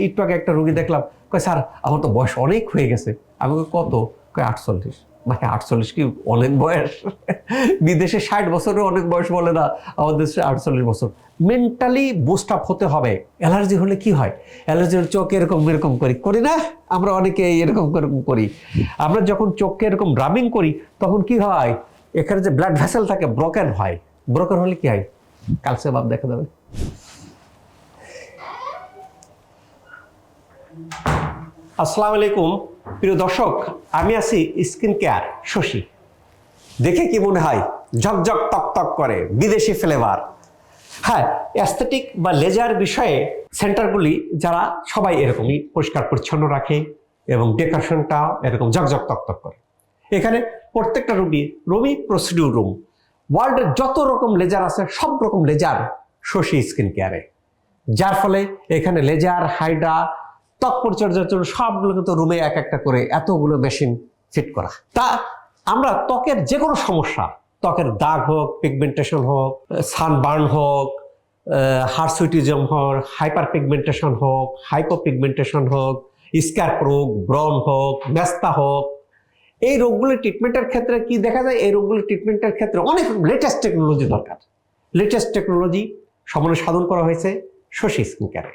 একটু আগে একটা রুগী দেখলাম, কয়, স্যার, আমার তো বয়স অনেক হয়ে গেছে। আমি কত? কয়, আটচল্লিশ। মানে আটচল্লিশ কি অনেক বয়স? বিদেশে ষাট বছরের অনেক বয়স বলে না, আমাদের দেশে আটচল্লিশ বছর। মেন্টালি বুস্ট আপ হতে হবে। অ্যালার্জি হলে কি হয়? অ্যালার্জি হলে চোখ এরকম এরকম করি। করি না? আমরা অনেকে এরকম এরকম করি। আমরা যখন চোখকে এরকম রাবিং করি, তখন কি হয়? এখানে যে ব্লাড ভেসেল থাকে ব্রোকেন হয়। ব্রোকেন হলে কি হয়? কালসে ভাব দেখা যাবে। আসসালামু আলাইকুম। প্রিয় দর্শক, আমি আছি স্কিন কেয়ার শশী। দেখে কি মনে হয়? ঝকঝক তক তক করে, বিদেশি ফ্লেভার হ্যাঁ অ্যাস্থেটিক বা লেজার বিষয়ে সেন্টারগুলি যারা সবাই এরকমই পরিষ্কার পরিচ্ছন্ন রাখে এবং ডেকোরেশনটা এরকম ঝকঝক তক তক করে। এখানে প্রত্যেকটা রুমই রুমই প্রসিডিউর রুম ওয়ার্ল্ডের যত রকম লেজার আছে, সব রকম লেজার শশী স্কিন কেয়ারে। যার ফলে এখানে লেজার হাইড্রা ত্বক জন্য সবগুলো কিন্তু রুমে এক একটা করে এতগুলো মেশিন ফিট করা। তা আমরা ত্বকের যে কোনো সমস্যা, ত্বকের দাগ হোক পিগমেন্টেশন হোক সানবার্ন হোক হার্সুইটিজম হোক হাইপার পিগমেন্টেশন হোক হাইপো পিগমেন্টেশন হোক স্ক্যার্প রোগ ব্রন হোক মেস্তা হোক, এই রোগগুলো ট্রিটমেন্টের ক্ষেত্রে কি দেখা যায়? এই রোগগুলো ট্রিটমেন্টের ক্ষেত্রে অনেক লেটেস্ট টেকনোলজি দরকার। লেটেস্ট টেকনোলজি সমন্বয় সাধন করা হয়েছে শশী স্কিন কেয়ারে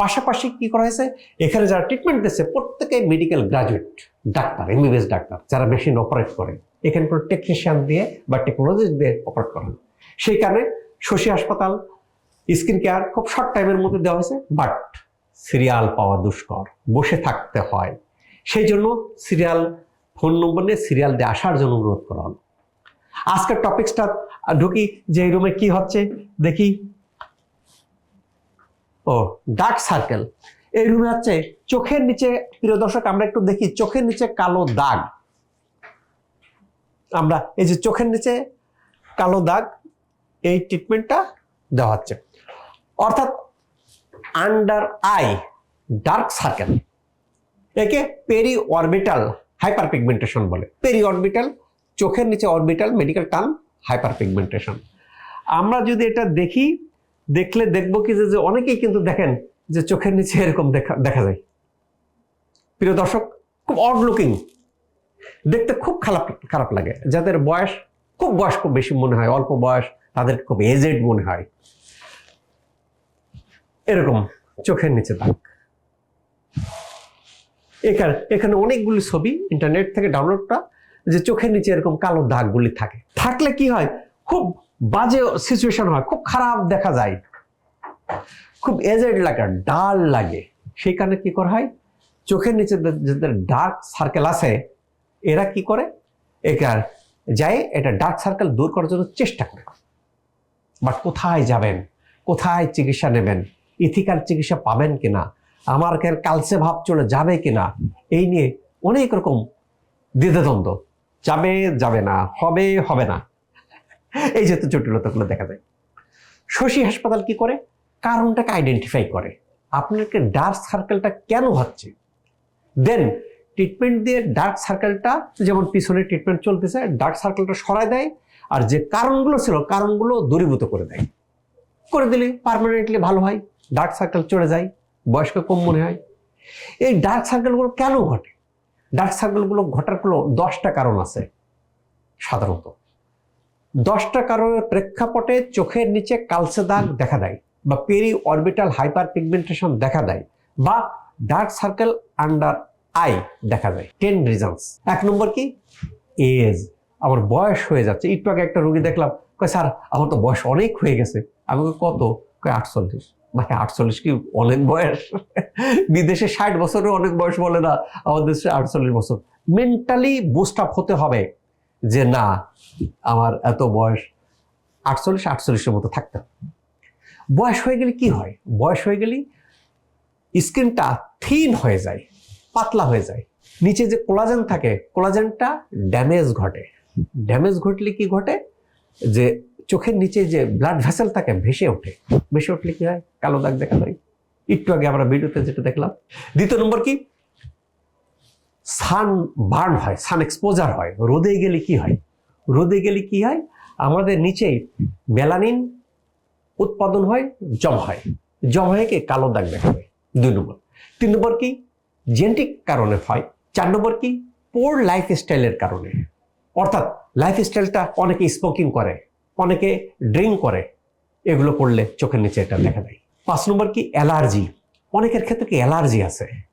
পাশাপাশি কি করা হয়েছে? এখানে যারা ট্রিটমেন্ট দিচ্ছে প্রত্যেকে medical graduate doctor MBBS doctor, যারা মেশিন অপারেট করে। এখানে কোনো টেকনিশিয়ান দিয়ে বা টেকনোলজি দিয়ে অপারেট করেন সেই কারণে শশী হাসপাতাল স্কিন কেয়ার খুব শর্ট টাইমের মধ্যে দেওয়া হয়েছে বাট সিরিয়াল পাওয়া দুষ্কর, বসে থাকতে হয়। সেই জন্য সিরিয়াল ফোন নম্বর নিয়ে সিরিয়াল দিয়ে আসার জন্য অনুরোধ করা হলো। আজকের টপিক্সটা ঢুকি যে এই রুমে কি হচ্ছে, দেখি। ও ডার্ক সার্কেল এই রুমে হচ্ছে চোখের নিচে, প্রিয় দর্শক, আমরা একটু দেখি, চোখের নিচে কালো দাগ। আমরা এই যে চোখের নিচে কালো দাগ, এই ট্রিটমেন্টটা দেওয়া হচ্ছে। অর্থাৎ আন্ডার আই ডার্ক সার্কেল একে পেরি অরবিটাল হাইপার পিগমেন্টেশন বলে। পেরি অরবিটাল চোখের নিচে orbital medical term hyper pigmentation আমরা যদি এটা দেখি দেখলে দেখব কি যে অনেকেই কিন্তু দেখেন যে চোখের নিচে এরকম দেখা দেখা যায়। প্রিয় দর্শক, খুব অড লুকিং দেখতে খুব খারাপ খারাপ লাগে। যাদের বয়স খুব বয়স খুব বেশি মনে হয়, অল্প বয়স, তাদের খুব এজেড মনে হয়। এরকম চোখের নিচে দাগ। এখানে এখানে অনেকগুলি ছবি ইন্টারনেট থেকে ডাউনলোডটা যে চোখের নিচে এরকম কালো দাগগুলি থাকে। থাকলে কি হয়? খুব বাজে সিচুয়েশন হয়, খুব খারাপ দেখা যায়। খুব এজেড লাগে ডাল লাগে। সেই কারণে কি করা হয়? চোখের নিচে যাদের ডার্ক সার্কেল আছে, এরা কি করে? এখানে যায়, এটা ডার্ক সার্কেল দূর করার জন্য চেষ্টা করে। বাট কোথায় যাবেন? কোথায় চিকিৎসা নেবেন? ইথিক্যাল চিকিৎসা পাবেন কিনা? আমার কালসে ভাব চলে যাবে কিনা? এই নিয়ে অনেক রকম দ্বিধাদ্বন্দ্ব। যাবে যাবে না, হবে হবে না। এই যে তো জটিলতাগুলো দেখা যায়। শশী হাসপাতাল কি করে? কারণটাকে আইডেন্টিফাই করে। আপনাকে ডার্ক সার্কেলটা কেন হচ্ছে দেন ট্রিটমেন্ট দিয়ে ডার্ক সার্কেলটা যেমন পিছনে ট্রিটমেন্ট চলতেছে ডার্ক সার্কেলটা সরায় দেয়, আর যে কারণগুলো ছিল, কারণগুলো দূরীভূত করে দেয়। করে দিলে পার্মানেন্টলি ভালো হয় ডার্ক সার্কেল চলে যায়, বয়স্ক কম মনে হয়। এই ডার্ক সার্কেলগুলো কেন ঘটে? ডার্ক সার্কেলগুলো ঘটার কোনো দশটা কারণ আছে, সাধারণত। দশটা কারণের প্রেক্ষাপটে চোখের নিচে কালসে দাগ দেখা দেয় বা পেরি অরবিটাল হাইপার পিগমেন্টেশন দেখা দেয় বা ডার্ক সার্কেল আন্ডার আই দেখা যায় টেন রিজনস। এক নম্বর কি? এজ। আমার বয়স হয়ে যাচ্ছে। একটু আগে একটা রুগী দেখলাম, কয়, স্যার, আমার তো বয়স অনেক হয়ে গেছে। আমি কত? কয়, আটচল্লিশ। মানে আটচল্লিশ কি অনেক বয়স? বিদেশে ষাট বছরের অনেক বয়স বলে না, আমাদের দেশে আটচল্লিশ বছর। মেন্টালি বুস্ট আপ হতে হবে। যে না, আমার এত বয়স আটচল্লিশ, আটচল্লিশের মতো থাকতে। বয়স হয়ে গেলে কি হয়? বয়স হয়ে গেলে স্কিনটা থিন হয়ে যায়, পাতলা হয়ে যায়। নিচে যে কোলাজেন থাকে, কোলাজেনটা ড্যামেজ ঘটে। ড্যামেজ ঘটলে কি ঘটে? যে চোখের নিচে যে ব্লাড ভেসেল থাকে, ভেসে ওঠে। ভেসে উঠলে কি হয়? কালো দাগ দেখা যায় একটু আগে আমরা ভিডিওতে যেটা দেখলাম, দ্বিতীয় নম্বর কি? সান বার্ন হয় সান এক্সপোজার হয়। রোদে গেলে কি হয়? রোদে গেলে কি হয়? আমাদের নিচে মেলানিন উৎপাদন হয়, জম হয়। জম হয়ে কি? কালো দাগ দেখা যায় দুই নম্বর। তিন নম্বর কি? জেনেটিক কারণে হয়। চার নম্বর কি? পোর লাইফ স্টাইলের কারণে। অর্থাৎ লাইফ স্টাইলটা অনেকে স্মোকিং করে, অনেকে ড্রিঙ্ক করে। এগুলো করলে চোখের নিচে এটা দেখা দেয়। পাঁচ নম্বর কি? অ্যালার্জি। অনেকের ক্ষেত্রে কি অ্যালার্জি আছে?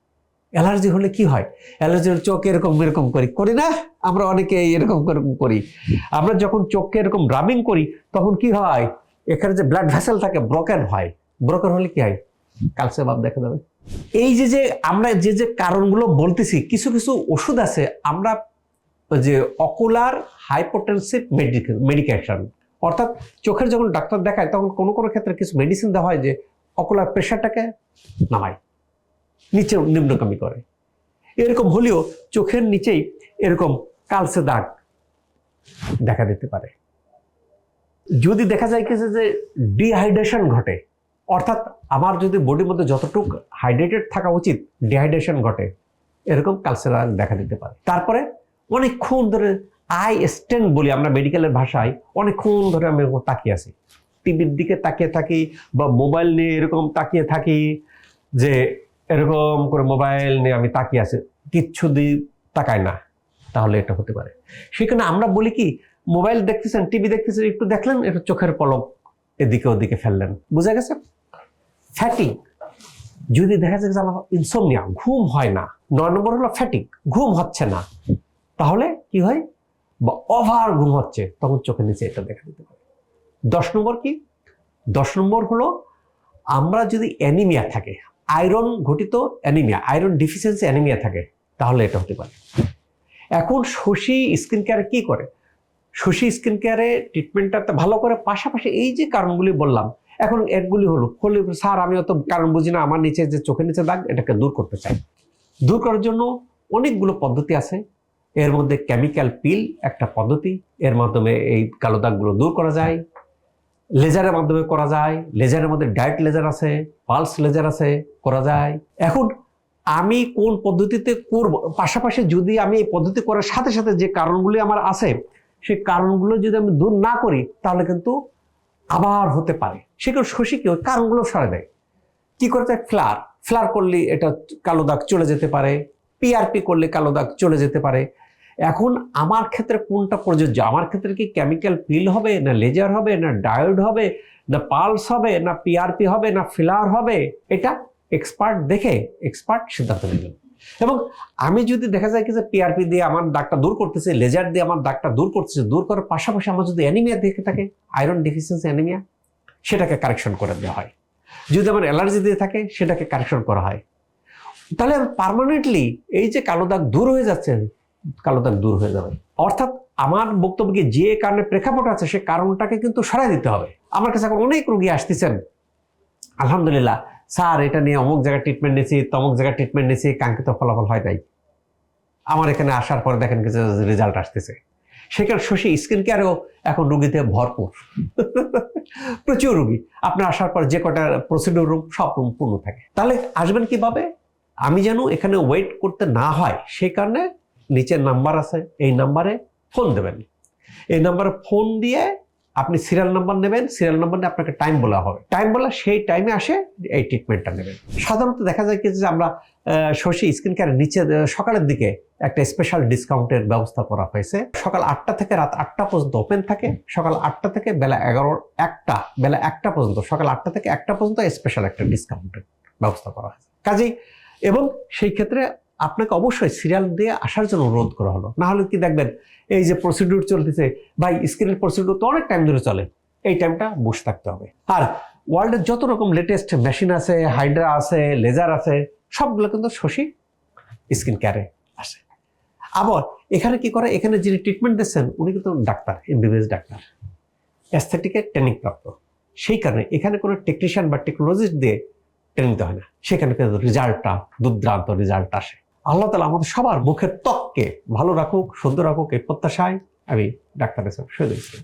অ্যালার্জি হলে কি হয়? অ্যালার্জি হলে চোখ এরকম এরকম করি। করি না? আমরা অনেকে এরকম এরকম করি। আমরা যখন চোখকে এরকম রাবিং করি, তখন কি হয়? এখানে যে ব্লাড ভেসেল থাকে ব্রোকেন হয়। ব্রোকেন হলে কি হয়? কালসে ভাব দেখা দেবে এই যে যে আমরা যে যে কারণগুলো বলতেছি, কিছু কিছু ওষুধ আছে। আমরা যে অকুলার হাইপোটেনসিভ মেডিকেশন অর্থাৎ চোখের যখন ডাক্তার দেখায়, তখন কোনো কোনো ক্ষেত্রে কিছু মেডিসিন দেওয়া হয় যে অকুলার প্রেশারটাকে নামায়। নিচে নিম্নগামী করে। এরকম হলেও চোখের নিচেই এরকম কালসে দাগ দেখা দিতে পারে। যদি দেখা যায় কি যে ডিহাইড্রেশন ঘটে, অর্থাৎ আমার যদি বডির মধ্যে যতটুকু হাইড্রেটেড থাকা উচিত ডিহাইড্রেশন ঘটে, এরকম কালসে দাগ দেখা দিতে পারে। তারপরে অনেকক্ষণ ধরে আই স্ট্যান্ড বলি, আমরা মেডিকেলের ভাষায় অনেকক্ষণ ধরে আমি এরকম তাকিয়ে আছি। টিভির দিকে তাকিয়ে থাকি বা মোবাইল নিয়ে এরকম তাকিয়ে থাকি যে এরকম করে মোবাইল নিয়ে আমি তাকিয়ে আছি, কিচ্ছু দিই তাকায় না, তাহলে এটা হতে পারে। সেখানে আমরা বলি কি মোবাইল দেখতেছেন টিভি দেখতেছেন, একটু দেখলেন এটা চোখের পলক এদিকে ওদিকে ফেললেন। বুঝা গেছে? ফ্যাটিং যদি দেখা যায় যে আমার ইনসোমনিয়া ঘুম হয় না, নয় নম্বর হলো ফ্যাটিং ঘুম হচ্ছে না, তাহলে কি হয়? বা ওভার ঘুম হচ্ছে, তখন চোখের নিচে এটা দেখা দিতে পারে। দশ নম্বর কি? দশ নম্বর হলো, আমরা যদি অ্যানিমিয়া থাকে আয়রন ঘটিত অ্যানিমিয়া, আয়রন ডিফিসিয়েন্সি অ্যানিমিয়া থাকে, তাহলে এটা হতে পারে। এখন শশী স্কিন কেয়ারে কি করে? শশী স্কিন কেয়ারে ট্রিটমেন্টটা তো ভালো করে, পাশাপাশি এই যে কারণগুলি বললাম, এখন একগুলি হলো, হলে স্যার আমি অত কারণ বুঝি না, আমার নিচে যে চোখের নিচে দাগ, এটাকে দূর করতে চাই। দূর করার জন্য অনেকগুলো পদ্ধতি আছে। এর মধ্যে কেমিক্যাল পিল একটা পদ্ধতি, এর মাধ্যমে এই কালো দাগগুলো দূর করা যায়। লেজারের মাধ্যমে করা যায়, লেজারের মধ্যে ডায়েট লেজার আছে, পালস লেজার আছে, করা যায়। এখন আমি কোন পদ্ধতিতে করব? পাশাপাশি যদি আমি এই পদ্ধতি করার সাথে সাথে যে কারণগুলি আমার আছে, সেই কারণগুলো যদি আমি দূর না করি, তাহলে কিন্তু আবার হতে পারে। সেগুলো শশী কি? কারণগুলো সরে দেয়। কি করতে ফ্লার। ফ্লার করলে এটা কালো দাগ চলে যেতে পারে। পিআরপি করলে কালো দাগ চলে যেতে পারে। এখন আমার ক্ষেত্রে কোনটা প্রযোজ্য? আমার ক্ষেত্রে কি কেমিক্যাল পিল হবে, না লেজার হবে, না ডায়োড হবে, না পালস হবে, না পিআরপি হবে, না ফিলার হবে? এটা এক্সপার্ট দেখে এক্সপার্ট সিদ্ধান্ত নেবেন এবং আমি যদি দেখা যায় কি যে পিআরপি দিয়ে আমার দাগটা দূর করতেছে লেজার দিয়ে আমার দাগটা দূর করতেছে, দূর করার পাশাপাশি আমার যদি অ্যানিমিয়া দেখে থাকে আয়রন ডিফিসিয়েন্সি অ্যানিমিয়া সেটাকে কারেকশন করে দেওয়া হয়। যদি আমার অ্যালার্জি দিয়ে থাকে, সেটাকে কারেকশন করা হয়। তাহলে পার্মানেন্টলি এই যে কালো দাগ দূর হয়ে যাচ্ছে কালো দাগ দূর হয়ে যাবে। অর্থাৎ আমার বক্তব্য কি যে কারণে প্রেক্ষাপট আছে, সে কারণটাকে কিন্তু সরাই দিতে হবে। আমার কাছে এখন অনেক রোগী আসতেছেন। আলহামদুলিল্লাহ, স্যার, এটা নিয়ে অমুক জায়গায় ট্রিটমেন্ট নিয়েছি, তমুক জায়গায় ট্রিটমেন্ট নিয়েছি, কাঙ্ক্ষিত ফলাফল হয় নাই। আমার এখানে আসার পরে দেখেন কিছু রেজাল্ট আসতেছে। সেখানে শশী স্কিন কেয়ারেও এখন রুগীতে ভরপুর। প্রচুর রুগী। আপনার আসার পর যে কটা প্রসিডিউর রুম সব রুম পূর্ণ থাকে। তাহলে আসবেন কীভাবে? আমি যেন এখানে ওয়েট করতে না হয় সেই কারণে নিচের নাম্বার আছে, এই নাম্বারে ফোন দেবেন। এই নাম্বারে ফোন দিয়ে আপনি সিরিয়াল নাম্বার নেবেন সিরিয়াল নাম্বার নিয়ে আপনাকে টাইম বলা হবে। টাইম বলা সেই টাইমে আসে এই ট্রিটমেন্টটা নেবেন। সাধারণত দেখা যায় কি যে আমরা শশী স্কিন কেয়ারের নিচে সকালের দিকে একটা স্পেশাল ডিসকাউন্টের ব্যবস্থা করা হয়েছে। সকাল আটটা থেকে রাত আটটা পর্যন্ত ওপেন থাকে, সকাল আটটা থেকে বেলা এগারো, একটা, বেলা একটা পর্যন্ত, সকাল আটটা থেকে একটা পর্যন্ত স্পেশাল একটা ডিসকাউন্টের ব্যবস্থা করা হয়েছে। কাজেই, এবং সেই ক্ষেত্রে আপনাকে অবশ্যই সিরিয়াল দিয়ে আসার জন্য অনুরোধ করা হলো। না হলে কি দেখবেন, এই যে প্রসিডিউর চলতেছে, ভাই স্ক্রিনের প্রসিডিউর তো অনেক টাইম ধরে চলে, এই টাইমটা বসে থাকতে হবে। আর ওয়ার্ল্ডের যত রকম লেটেস্ট মেশিন আছে হাইড্রা আছে লেজার আছে, সবগুলো কিন্তু শশী স্কিন কেয়ারে আসে। আবার এখানে কি করে, এখানে যিনি ট্রিটমেন্ট দিচ্ছেন, উনি কিন্তু ডাক্তার এমবিবিএস ডাক্তার। অ্যাস্থেটিকের ট্রেনিং প্রাপ্ত। সেই কারণে এখানে কোনো টেকনিশিয়ান বা টেকনোলজিস্ট দিয়ে ট্রেনিং হয় না। সেখানে কিন্তু রেজাল্টটা দুর্দান্ত রেজাল্ট আসে। আল্লাহ তালা আমাদের সবার মুখের ত্বককে ভালো রাখুক, সুন্দর রাখুক, এই প্রত্যাশায় আমি ডাক্তার শুয়ে দিচ্ছি।